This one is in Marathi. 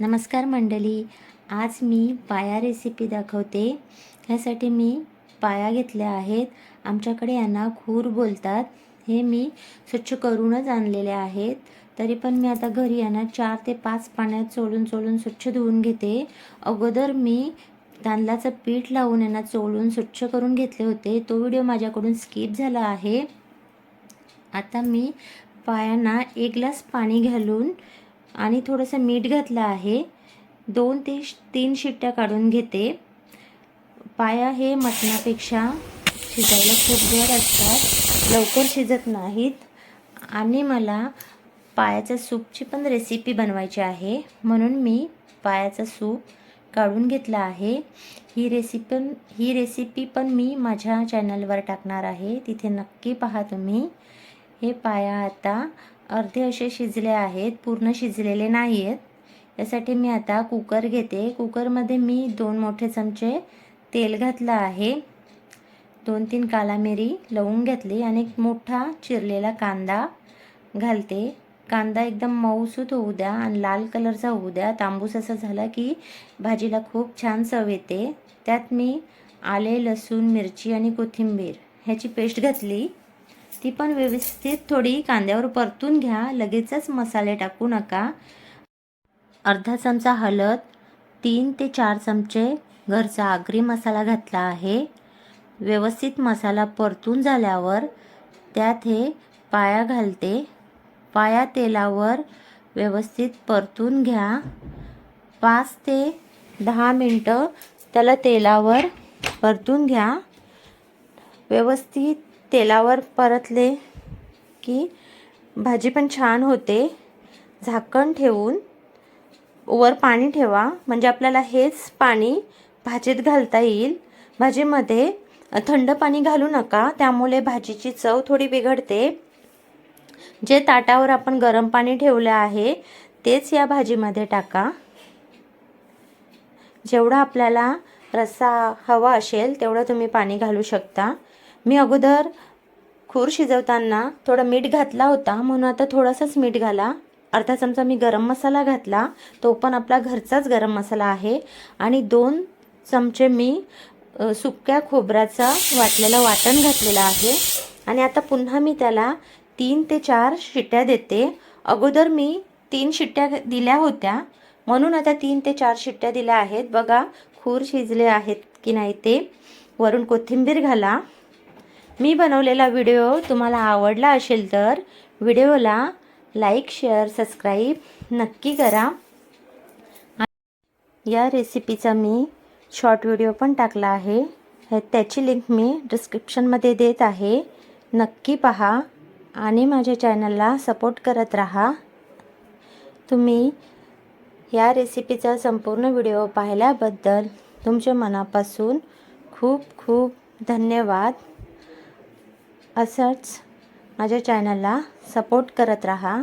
नमस्कार मंडळी आज मी पाया रेसिपी दाखवते. ह्यासाठी मी पाया घेतल्या आहेत. आमच्याकडे यांना खूर बोलतात. हे मी स्वच्छ करूनच आणलेले आहेत. तरी पण मी आता घरी यांना चार ते पाच पाण्यात चोळून चोळून स्वच्छ धुवून घेते. अगोदर मी तांदळाचं पीठ लावून यांना चोळून स्वच्छ करून घेतले होते. तो व्हिडिओ माझ्याकडून स्किप झाला आहे. आता मी पायांना एक ग्लास पाणी घालून आणि थोडंसं मीठ घातलं आहे. दोन ते तीन शिट्ट्या काढून घेते. पाया हे मटणापेक्षा शिजायला खूप जड असतात. लवकर शिजत नाहीत. आणि मला पायाच्या सूपची पण रेसिपी बनवायची आहे. म्हणून मी पायाचा सूप काढून घेतला आहे. ही रेसिपी ही रेसिपी पण मी माझ्या चॅनलवर टाकणार आहे. तिथे नक्की पहा तुम्ही. हे पाया आता अर्धे असे शिजले आहेत पूर्ण शिजलेले नाही आहेत यासाठी मी आता कुकर घेते. कुकरमध्ये मी दोन मोठे चमचे तेल घातलं आहे. दोन तीन काला मिरी लवून घेतली आणि एक मोठा चिरलेला कांदा घालते. कांदा एकदम मऊसूत होऊ द्या आणि लाल कलरचा होऊ द्या. तांबूस असा झाला की भाजीला खूप छान चव येते. त्यात मी आले लसूण मिरची आणि कोथिंबीर ह्याची पेस्ट घातली. ती पण व्यवस्थित थोडी कांद्यावर परतून घ्या. लगेचच मसाले टाकू नका. अर्धा चमचा हळद तीन ते चार चमचे घरचा आगरी मसाला घातला आहे. व्यवस्थित मसाला परतून झाल्यावर त्यात हे पाया घालते. पाया तेलावर व्यवस्थित परतून घ्या. पाच ते दहा मिनटं त्याला तेलावर परतून घ्या. व्यवस्थित तेलावर परतले की भाजी पण छान होते. झाकण ठेवून वर पाणी ठेवा. म्हणजे आपल्याला हेच पाणी भाजीत घालता येईल. भाजीमध्ये थंड पाणी घालू नका. त्यामुळे भाजीची चव थोडी बिघडते. जे ताटावर आपण गरम पाणी ठेवलं आहे तेच या भाजीमध्ये टाका. जेवढा आपल्याला रस्सा हवा असेल तेवढं तुम्ही पाणी घालू शकता. मी अगोदर खूर शिजवताना थोडं मीठ घातला होता म्हणून आता थोडंसंच मीठ घाला. अर्धा चमचा मी गरम मसाला घातला. तो पण आपला घरचाच गरम मसाला आहे. आणि दोन चमचे मी सुक्या खोबऱ्याचा वाटलेलं वाटण घातलेलं आहे. आणि आता पुन्हा मी त्याला तीन ते चार शिट्ट्या देते. अगोदर मी तीन शिट्ट्या दिल्या होत्या. म्हणून आता तीन ते चार शिट्ट्या दिल्या आहेत. बघा खूर शिजले आहेत की नाही ते. वरून कोथिंबीर घाला. मी बनवलेला व्हिडिओ तुम्हाला आवडला असेल तर व्हिडिओला लाईक शेअर सबस्क्राईब नक्की करा. या रेसिपीचा मी शॉर्ट व्हिडिओ पण टाकला आहे. त्याची लिंक मी डिस्क्रिप्शनमध्ये देत आहे. नक्की पहा आणि माझ्या चॅनलला सपोर्ट करत राहा. तुम्ही या रेसिपीचा संपूर्ण व्हिडिओ पाहिल्याबद्दल तुमच्या मनापासून खूप खूप धन्यवाद. असंच माझ्या चॅनलला सपोर्ट करत राहा.